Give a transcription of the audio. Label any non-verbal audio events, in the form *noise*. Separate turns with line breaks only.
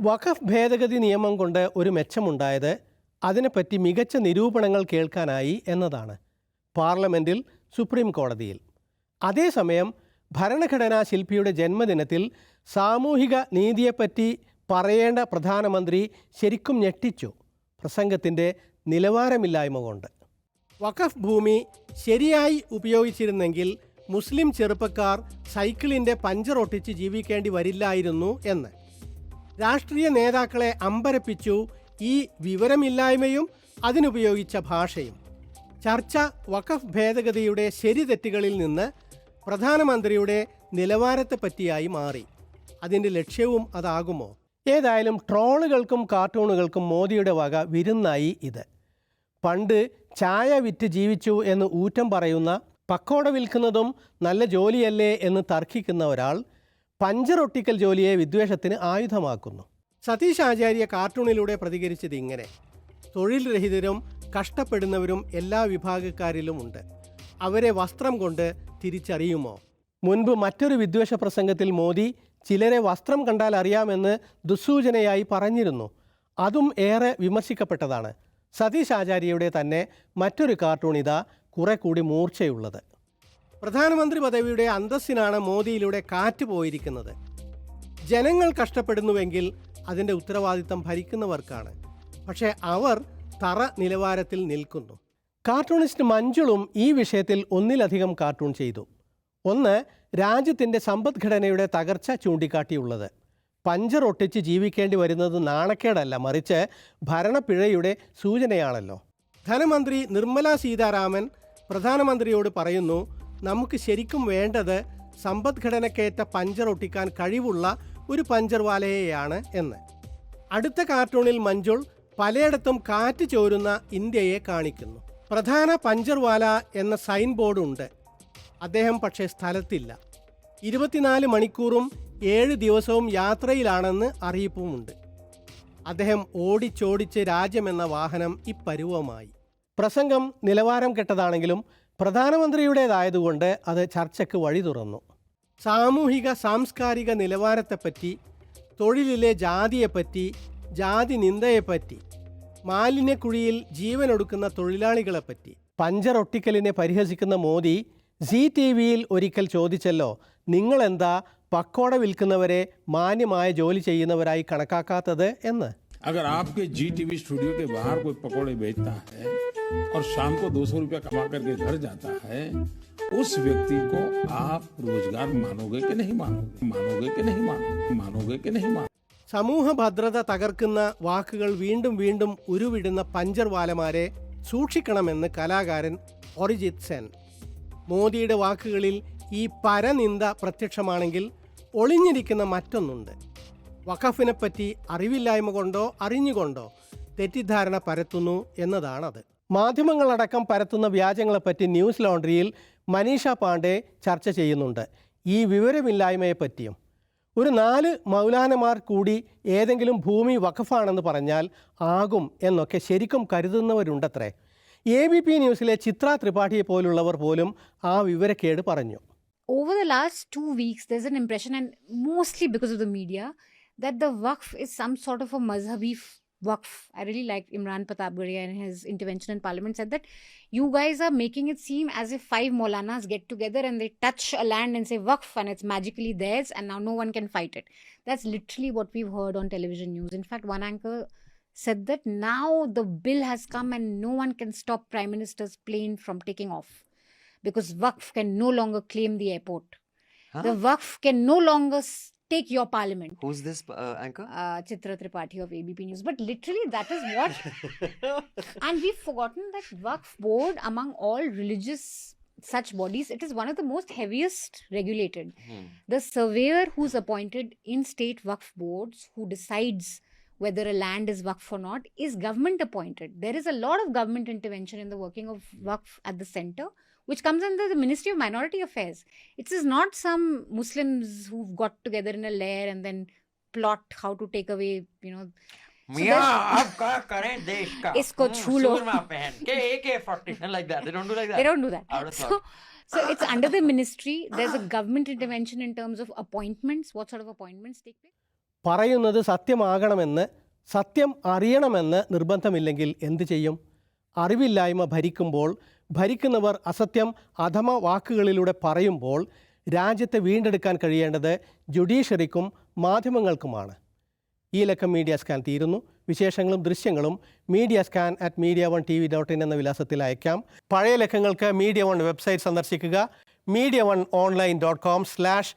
വഖഫ് ഭേദഗതി നിയമം കൊണ്ട് ഒരു മെച്ചമുണ്ടായത് അതിനെപ്പറ്റി മികച്ച നിരൂപണങ്ങൾ കേൾക്കാനായി എന്നതാണ് പാർലമെന്റിൽ സുപ്രീം കോടതിയിൽ. അതേസമയം ഭരണഘടനാ ശില്പിയുടെ ജന്മദിനത്തിൽ സാമൂഹിക നീതിയെപ്പറ്റി പറയേണ്ട പ്രധാനമന്ത്രി ശരിക്കും ഞെട്ടിച്ചു. പ്രസംഗത്തിന്റെ നിലവാരമില്ലായ്മ കൊണ്ട്. വഖഫ് ഭൂമി ശരിയായി ഉപയോഗിച്ചിരുന്നെങ്കിൽ മുസ്ലിം ചെറുപ്പക്കാർ സൈക്കിളിന്റെ പഞ്ചർ ഒട്ടിച്ച് ജീവിക്കേണ്ടി വരില്ലായിരുന്നു എന്ന്. രാഷ്ട്രീയ നേതാക്കളെ അമ്പരപ്പിച്ചു ഈ വിവരമില്ലായ്മയും അതിനുപയോഗിച്ച ഭാഷയും. ചർച്ച വഖഫ് ഭേദഗതിയുടെ ശരിതെറ്റുകളിൽ നിന്ന് പ്രധാനമന്ത്രിയുടെ നിലവാരത്തെപ്പറ്റിയായി മാറി. അതിന്റെ ലക്ഷ്യവും അതാകുമോ? ഏതായാലും ട്രോളുകൾക്കും കാർട്ടൂണുകൾക്കും മോദിയുടെ വക വിരുന്നായി ഇത്. പണ്ട് ചായ വിറ്റ് ജീവിച്ചു എന്ന് ഊറ്റം പറയുന്ന പക്കോട വിൽക്കുന്നതും നല്ല ജോലിയല്ലേ എന്ന് തർക്കിക്കുന്ന ഒരാൾ പഞ്ചറൊട്ടിക്കൽ ജോലിയെ വിദ്വേഷത്തിന് ആയുധമാക്കുന്നു. സതീഷ് ആചാര്യ കാർട്ടൂണിലൂടെ പ്രതികരിച്ചത് ഇങ്ങനെ. തൊഴിൽ രഹിതരും കഷ്ടപ്പെടുന്നവരും എല്ലാ വിഭാഗക്കാരിലുമുണ്ട്. അവരെ വസ്ത്രം കൊണ്ട് തിരിച്ചറിയുമോ? മുൻപ് മറ്റൊരു വിദ്വേഷ പ്രസംഗത്തിൽ മോദി ചിലരെ വസ്ത്രം കണ്ടാൽ അറിയാമെന്ന് ദുസ്സൂചനയായി പറഞ്ഞിരുന്നു. അതും ഏറെ വിമർശിക്കപ്പെട്ടതാണ്. സതീഷ് ആചാര്യയുടെ തന്നെ മറ്റൊരു കാർട്ടൂൺ ഇതാ കുറെ കൂടി മൂർച്ചയുള്ളത്. പ്രധാനമന്ത്രി പദവിയുടെ അന്തസ്സിനാണ് മോദിയിലൂടെ കാറ്റ് പോയിരിക്കുന്നത്. ജനങ്ങൾ കഷ്ടപ്പെടുന്നുവെങ്കിൽ അതിന്റെ ഉത്തരവാദിത്തം ഭരിക്കുന്നവർക്കാണ്. പക്ഷേ അവർ തറ നിലവാരത്തിൽ നിൽക്കുന്നു. കാർട്ടൂണിസ്റ്റ് മഞ്ജുളും ഈ വിഷയത്തിൽ ഒന്നിലധികം കാർട്ടൂൺ ചെയ്തു. ഒന്ന് രാജ്യത്തിന്റെ സമ്പദ്ഘടനയുടെ തകർച്ച ചൂണ്ടിക്കാട്ടിയുള്ളത്. പഞ്ചർ ഒട്ടിച്ച് ജീവിക്കേണ്ടി വരുന്നത് നാണക്കേടല്ല മറിച്ച് ഭരണപ്പിഴയുടെ സൂചനയാണല്ലോ. ധനമന്ത്രി നിർമ്മല സീതാരാമൻ പ്രധാനമന്ത്രിയോട് പറയുന്നു നമുക്ക് ശരിക്കും വേണ്ടത് സമ്പദ്ഘടനക്കേറ്റ പഞ്ചർ ഒട്ടിക്കാൻ കഴിവുള്ള ഒരു പഞ്ചർവാലയെയാണ് എന്ന്. അടുത്ത കാർട്ടൂണിൽ മഞ്ജുൾ പലയിടത്തും കാറ്റ് ചോരുന്ന ഇന്ത്യയെ കാണിക്കുന്നു. പ്രധാന പഞ്ചർവാല എന്ന സൈൻ ബോർഡ് ഉണ്ട്. അദ്ദേഹം പക്ഷേ സ്ഥലത്തില്ല. ഇരുപത്തിനാല് മണിക്കൂറും ഏഴ് ദിവസവും യാത്രയിലാണെന്ന് അറിയിപ്പുമുണ്ട്. അദ്ദേഹം ഓടിച്ചോടിച്ച് രാജ്യമെന്ന വാഹനം ഇപ്പരുവമായി. പ്രസംഗം നിലവാരം കെട്ടതാണെങ്കിലും പ്രധാനമന്ത്രിയുടേതായതുകൊണ്ട് അത് ചർച്ചയ്ക്ക് വഴി തുറന്നു. സാമൂഹിക സാംസ്കാരിക നിലവാരത്തെപ്പറ്റി തൊഴിലിലെ ജാതിയെപ്പറ്റി ജാതി നിന്ദയെപ്പറ്റി മാലിന്യക്കുഴിയിൽ ജീവനൊടുക്കുന്ന തൊഴിലാളികളെപ്പറ്റി. പഞ്ചർ ഒട്ടിക്കലിനെ പരിഹസിക്കുന്ന മോദി സി ടി വിയിൽ ഒരിക്കൽ ചോദിച്ചല്ലോ നിങ്ങളെന്താ പക്കോട വിൽക്കുന്നവരെ മാന്യമായ ജോലി ചെയ്യുന്നവരായി കണക്കാക്കാത്തത് എന്ന്?
അഗർ ആപ്പ് ജി ടി വി സ്റ്റുഡിയോ കെ ബാഹർ പക്കോടെ ബേച്ചതാ और शाम को दो सौ रुपया कमा करके घर जाता है उस व्यक्ति को आप रोजगार मानोगे कि नहीं मानोगे मानोगे कि नहीं मानोगे मानोगे कि नहीं मानोगे
സമൂഹ ഭദ്രത തകർക്കുന്ന വാക്കുകൾ വീണ്ടും വീണ്ടും ഉരുവിടുന്ന പഞ്ചർവാലമാരെ സൂക്ഷിക്കണമെന്ന് കലാകാരൻ ഒറിജിത് സെൻ മോദിയുടെ വാക്കുകളിൽ ഈ പരനിന്ദ പ്രത്യക്ഷമാണെങ്കിൽ ഒളിഞ്ഞിരിക്കുന്ന മറ്റൊന്നുണ്ട് വഖഫിനെപ്പറ്റി അറിവില്ലായ്മ കൊണ്ടോ അറിഞ്ഞുകൊണ്ടോ തെറ്റിദ്ധാരണ പരത്തുന്നു എന്നതാണത് മാധ്യമങ്ങളടക്കം പരത്തുന്ന വ്യാജങ്ങളെപ്പറ്റി ന്യൂസ് ലോണ്ടറിയിൽ മനീഷ പാണ്ഡെ ചർച്ച ചെയ്യുന്നുണ്ട്. ഈ വിവരമില്ലായ്മയെപ്പറ്റിയും. ഒരു നാല് മൗലാനമാർ കൂടി ഏതെങ്കിലും ഭൂമി വഖഫാണെന്ന് പറഞ്ഞാൽ ആകും എന്നൊക്കെ ശരിക്കും കരുതുന്നവരുണ്ടത്രേ. എ ബി പി ന്യൂസിലെ ചിത്ര ത്രിപാഠിയെ പോലുള്ളവർ പോലും ആ വിവരക്കേട് പറഞ്ഞു.
Over the last two weeks there's an impression, and mostly because of the media, that the Waqf is some sort of a Mazhabi Waqf. I really liked Imran Patapgaria and his intervention in parliament said that you guys are making it seem as if five Maulanas get together and they touch a land and say Waqf and it's magically theirs and now no one can fight it. That's literally what we've heard on television news. In fact, one anchor said that now the bill has come and no one can stop Prime Minister's plane from taking off because Waqf can no longer claim the airport. The Waqf can no longer take your parliament.
Who's this uh, anchor?
Uh, Chitra Tripathi of ABP News. But literally, that is what. *laughs* and we've forgotten that Waqf board, among all religious such bodies, it is one of the most heaviest regulated.
Hmm.
The surveyor who's appointed in state Waqf boards, who decides whether a land is Waqf or not, is government appointed. There is a lot of government intervention in the working of Waqf at the center, which comes under the Ministry of Minority Affairs. It is not some Muslims who've got together in a lair and then plot how to take away, you know.
मियाँ आप क्या करें देश का
इसको
हम्म,
छू लो।
सूरमा पहन के AK forty like that. They don't do like that.
They don't do that.
I would have
So,
thought.
so it's under the ministry. There's a government intervention in terms of appointments. What sort of appointments take place?
പറയുന്നത് സത്യമാകണമെന്ന് സത്യം അറിയണമെന്ന് നിർബന്ധമില്ലെങ്കിൽ എന്തു ചെയ്യും? അറിവില്ലായ്മ ഭരിക്കുമ്പോൾ ഭരിക്കുന്നവർ അസത്യം അധമ വാക്കുകളിലൂടെ പറയുമ്പോൾ രാജ്യത്തെ വീണ്ടെടുക്കാൻ കഴിയേണ്ടത് ജുഡീഷ്യറിക്കും മാധ്യമങ്ങൾക്കുമാണ്. ഈ ലക്കം മീഡിയ സ്കാൻ തീരുന്നു. വിശേഷങ്ങളും ദൃശ്യങ്ങളും media scan at media one TV dot in in എന്ന വിലാസത്തിൽ അയക്കാം. പഴയ ലക്കങ്ങൾക്ക് മീഡിയ വൺ വെബ്സൈറ്റ് സന്ദർശിക്കുക. Media one online dot com slash